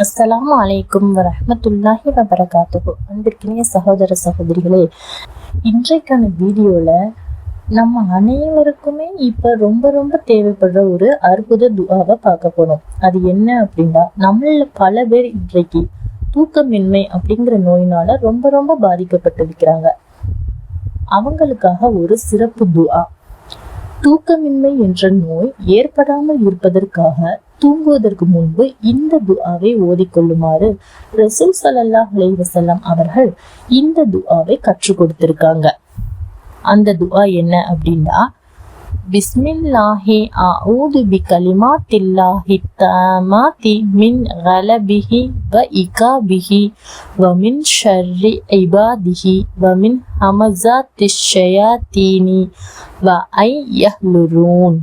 அஸ்ஸலாமு அலைக்கும் வரமத்துல்லாஹி வபரகாத்துஹு. அன்பிற்கினிய சகோதர சகோதரிகளே இன்றைக்கான வீடியோல நம்ம அனைவருக்குமே இப்ப ரொம்ப ரொம்ப தேவைப்படுற ஒரு அற்புத துவாவை பார்க்க போறோம். அது என்ன அப்படின்னா நம்மள பல பேர் இன்றைக்கு தூக்கமின்மை அப்படிங்கிற நோயினால ரொம்ப ரொம்ப பாதிக்கப்பட்டிருக்கிறாங்க. அவங்களுக்காக ஒரு சிறப்பு துவா தூக்கமின்மை என்ற நோய் ஏற்படாமல் இருப்பதற்காக தூங்குவதற்கு முன்பு இந்த துஆவை ஓதிக்கொள்ளுமாறு ரசூல் ஸல்லல்லாஹு அலைவசல்லாம் அவர்கள் இந்த துஆவை கற்றுக் கொடுத்திருக்காங்க. அந்த துஆ என்ன அப்படின்னா பிஸ்மில்லாஹி அஊது பி கலிமாத்தில்லாஹி தாமாத்தி மின் கலபிஹி வ இகாபிஹி வ மின் ஷர்ரி இபாதிஹி வ மின் ஹமசாத்தி ஷயாத்தீனி வ ஐ யஹ்லுரூன்.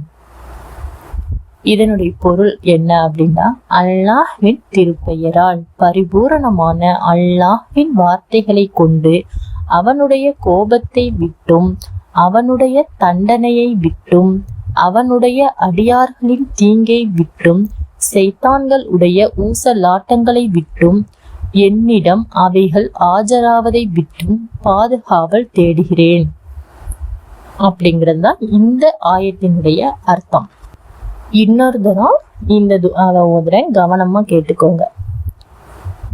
இதனுடைய பொருள் என்ன அப்படின்னா அல்லாஹ்வின் திருப்பெயரால் பரிபூரணமான அல்லாஹ்வின் வார்த்தைகளை கொண்டு அவனுடைய கோபத்தை விட்டும் அவனுடைய தண்டனையை விட்டும் அவனுடைய அடியார்களின் தீங்கை விட்டும் செய்தான்கள் உடைய ஊசலாட்டங்களை விட்டும் என்னிடம் அவைகள் ஆஜராவதை விட்டும் பாதுகாவல் தேடுகிறேன். அப்படிங்கிறது தான் இந்த ஆயத்தினுடைய அர்த்தம். இன்னொரு தரம் இந்த துஆவை ஓதுறேன். கவனமா கேட்டுக்கோங்க.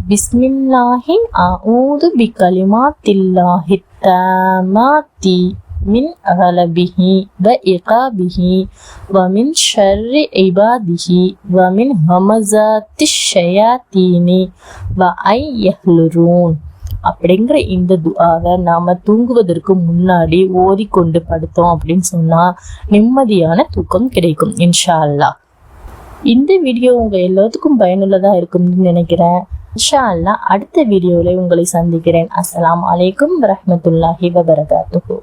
பிஸ்மில்லாஹி அஊது பி கலிமாத்தில்லாஹி தாமாத்தி மின் அகலபிஹி வ இகாபிஹி வ மின் ஷர்ரி இபாதிஹி வ மின் ஹமசாத்தி ஷயாத்தீனி வ ஐ யஹ்லுரூன். அப்படிங்கிற இந்த துவாவை நாம தூங்குவதற்கு முன்னாடி ஓதிக்கொண்டு படுத்தோம் அப்படின்னு சொன்னா நிம்மதியான தூக்கம் கிடைக்கும் இன்ஷா அல்லாஹ் இந்த வீடியோ உங்க எல்லாத்துக்கும் பயனுள்ளதா இருக்கும்னு நினைக்கிறேன். இன்ஷா அல்லா அடுத்த வீடியோவில் உங்களை சந்திக்கிறேன். அஸ்லாம் அலைக்கும் வரமத்துல்லாஹி வபரகாத்துஹு.